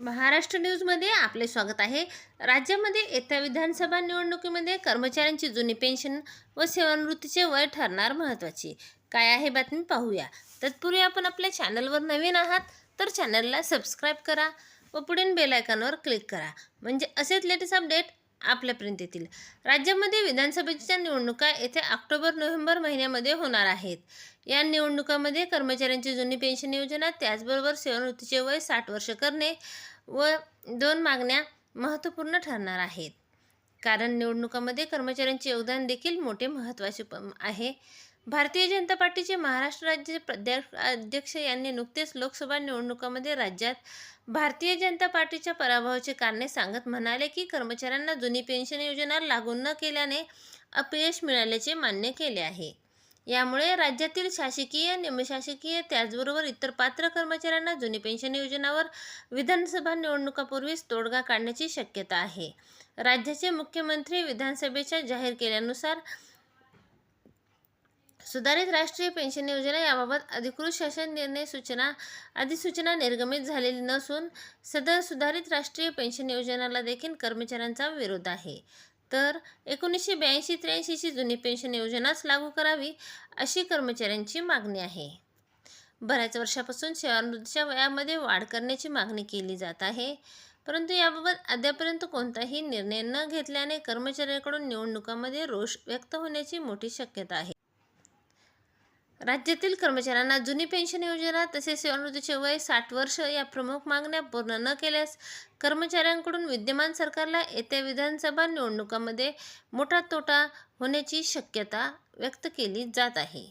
महाराष्ट्र न्यूजमध्ये आपले स्वागत आहे. राज्यामध्ये येत्या विधानसभा निवडणुकीमध्ये कर्मचाऱ्यांची जुनी पेन्शन व सेवानिवृत्तीचे वय ठरणार महत्त्वाची. काय आहे बातमी पाहूया. तत्पूर्वी आपण आपल्या चॅनलवर नवीन आहात तर चॅनलला सबस्क्राईब करा व पुढील बेलायकॉनवर क्लिक करा. म्हणजे असेच लेटेस्ट अपडेट आपल्यापर्यंत येतील राज्यामध्ये विधानसभेच्या निवडणुका येथे ऑक्टोबर नोव्हेंबर महिन्यामध्ये होणार आहेत. या निवडणुकामध्ये कर्मचाऱ्यांची जुनी पेन्शन योजना त्याचबरोबर सेवानिवृत्तीचे वय साठ वर्ष करणे व दोन मागण्या महत्त्वपूर्ण ठरणार आहेत. कारण निवडणुकामध्ये कर्मचाऱ्यांचे योगदान देखील मोठे महत्त्वाचे आहे. भारतीय जनता पार्टीचे महाराष्ट्र राज्याचे अध्यक्ष यांनी नुकतेच लोकसभा निवडणुकामध्ये राज्यात भारतीय जनता पार्टीच्या पराभवाची कारणे सांगत म्हणाले की कर्मचाऱ्यांना जुनी पेन्शन योजना लागू न केल्याने अपयश मिळाल्याचे मान्य केले आहे. यामुळे राज्यातील शासकीय निमशासकीय त्याचबरोबर इतर पात्र कर्मचाऱ्यांना जुनी पेन्शन योजनावर विधानसभा निवडणुकापूर्वीच तोडगा काढण्याची शक्यता आहे. राज्याचे मुख्यमंत्री विधानसभेच्या जाहीर केल्यानुसार सुधारित राष्ट्रीय पेन्शन योजना याबाबत अधिकृत शासन निर्णय सूचना अधिसूचना निर्गमित झालेली नसून सदर सुधारित राष्ट्रीय पेन्शन योजनाला देखील कर्मचाऱ्यांचा विरोध आहे. तर एकोणीसशे ब्याऐंशी त्र्याऐंशीची जुनी पेन्शन योजनाच लागू करावी अशी कर्मचाऱ्यांची मागणी आहे. बऱ्याच वर्षापासून सेवानिवृत्तीच्या वयामध्ये वाढ करण्याची मागणी केली जात आहे. परंतु याबाबत अद्यापर्यंत कोणताही निर्णय न घेतल्याने कर्मचाऱ्यांकडून निवडणुकामध्ये रोष व्यक्त होण्याची मोठी शक्यता आहे. राज्यातील कर्मचाऱ्यांना जुनी पेन्शन योजना तसेच सेवानिवृत्तीचे वय साठ वर्ष या प्रमुख मागण्या पूर्ण न केल्यास कर्मचाऱ्यांकडून विद्यमान सरकारला येत्या विधानसभा निवडणुकामध्ये मोठा तोटा होण्याची शक्यता व्यक्त केली जात आहे.